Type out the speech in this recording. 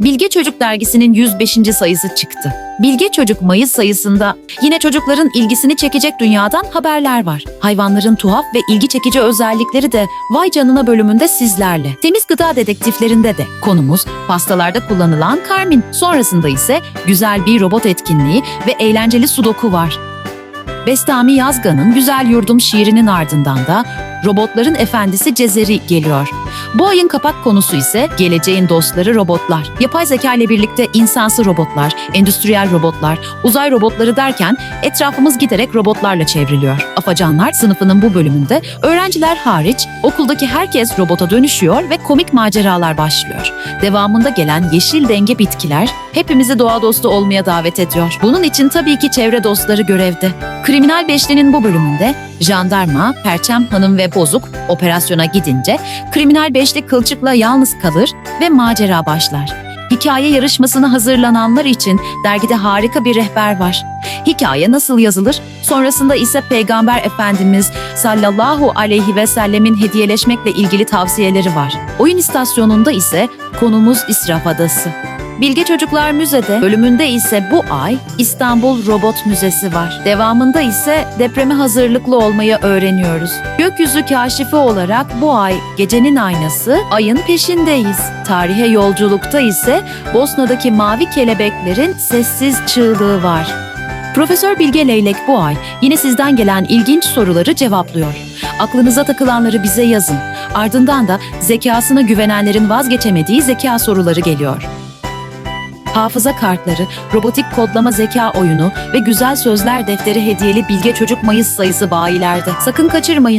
Bilge Çocuk dergisinin 105. sayısı çıktı. Bilge Çocuk Mayıs sayısında yine çocukların ilgisini çekecek dünyadan haberler var. Hayvanların tuhaf ve ilgi çekici özellikleri de Vay Canına bölümünde sizlerle. Temiz gıda dedektiflerinde de konumuz pastalarda kullanılan karmin. Sonrasında ise güzel bir robot etkinliği ve eğlenceli sudoku var. Bestami Yazgan'ın Güzel Yurdum şiirinin ardından da Robotların Efendisi Cezeri geliyor. Bu ayın kapak konusu ise geleceğin dostları robotlar. Yapay zeka ile birlikte insansı robotlar, endüstriyel robotlar, uzay robotları derken etrafımız giderek robotlarla çevriliyor. Afacanlar sınıfının bu bölümünde öğrenciler hariç okuldaki herkes robota dönüşüyor ve komik maceralar başlıyor. Devamında gelen yeşil denge bitkiler hepimizi doğa dostu olmaya davet ediyor. Bunun için tabii ki çevre dostları görevde. Kriminal Beşli'nin bu bölümünde jandarma, Perçem Hanım ve Bozuk operasyona gidince Kriminal Beşli Kılçık'la yalnız kalır ve macera başlar. Hikaye yarışmasına hazırlananlar için dergide harika bir rehber var. Hikaye nasıl yazılır? Sonrasında ise Peygamber Efendimiz sallallahu aleyhi ve sellemin hediyeleşmekle ilgili tavsiyeleri var. Oyun istasyonunda ise konumuz İsraf Adası. Bilge Çocuklar Müze'de bölümünde ise bu ay İstanbul Robot Müzesi var. Devamında ise depreme hazırlıklı olmayı öğreniyoruz. Gökyüzü kaşifi olarak bu ay gecenin aynası ayın peşindeyiz. Tarihe yolculukta ise Bosna'daki mavi kelebeklerin sessiz çığlığı var. Profesör Bilge Leylek bu ay yine sizden gelen ilginç soruları cevaplıyor. Aklınıza takılanları bize yazın. Ardından da zekasına güvenenlerin vazgeçemediği zeka soruları geliyor. Hafıza kartları, robotik kodlama zeka oyunu ve güzel sözler defteri hediyeli Bilge Çocuk Mayıs sayısı bayilerde. Sakın kaçırmayın.